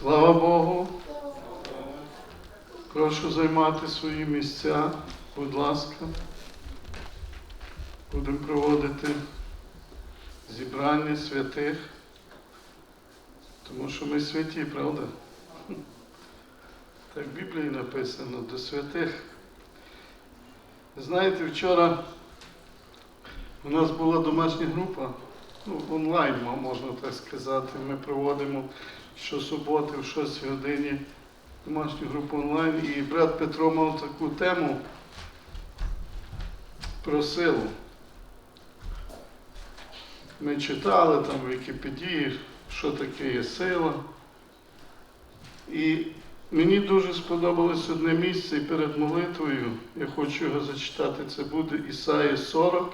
Слава Богу. Прошу займати свої місця, будь ласка. Будемо проводити зібрання святих, тому що ми святі, правда? Так в Біблії написано до святих. Знаєте, вчора у нас була домашня група, ну, онлайн, можна так сказати. Ми проводимо щосуботи в 6 годині домашню групу онлайн. І брат Петро мав таку тему про силу. Ми читали там в Вікіпедії, що таке є сила. І мені дуже сподобалось одне місце і перед молитвою. Я хочу його зачитати. Це буде Ісаї 40,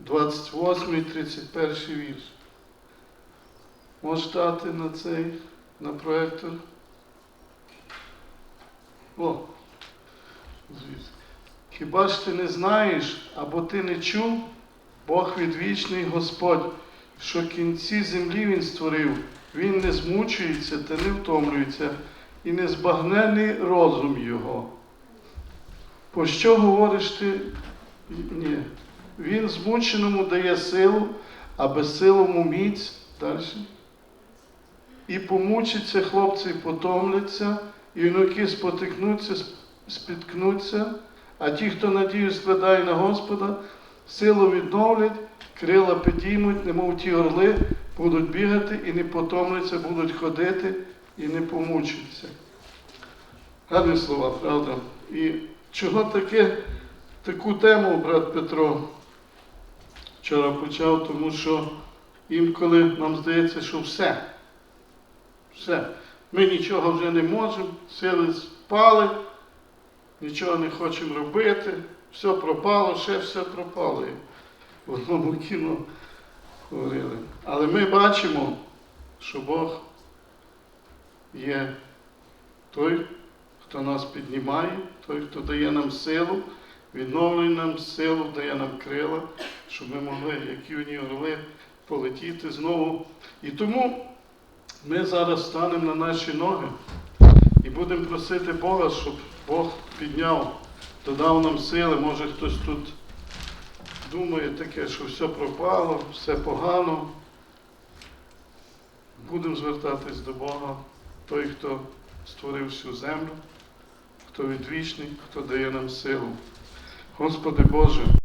28 і 31 вірш. Можеш дати на цей, на проектор? О, звідси. Хіба ж ти не знаєш, або ти не чув, Бог відвічний Господь, що кінці землі Він створив, Він не змучується та не втомлюється, і не збагнений розум Його. По що говориш ти? Ні. Він змученому дає силу, а безсилому міць. Далі. І помучаться хлопці, і потомляться, і юнаки спотикнуться, сп- спіткнуться, а ті, хто надію складає на Господа, силу відновлять, крила підіймуть, немов ті орли, будуть бігати і не потомляться, будуть ходити і не помучаться. Гарні слова, правда? І чого таке, таку тему брат Петро вчора почав, тому що інколи нам здається, що все. Все. Ми нічого вже не можемо, сили спали, нічого не хочемо робити, все пропало, ще все пропало. В одному кіно говорили. Але ми бачимо, що Бог є той, хто нас піднімає, той, хто дає нам силу, відновлює нам силу, дає нам крила, щоб ми могли, як юні орли, полетіти знову. І тому ми зараз станемо на наші ноги і будемо просити Бога, щоб Бог підняв, додав нам сили. Може хтось тут думає таке, що все пропало, все погано. Будемо звертатись до Бога, той, хто створив всю землю, хто відвічний, хто дає нам силу. Господи Боже,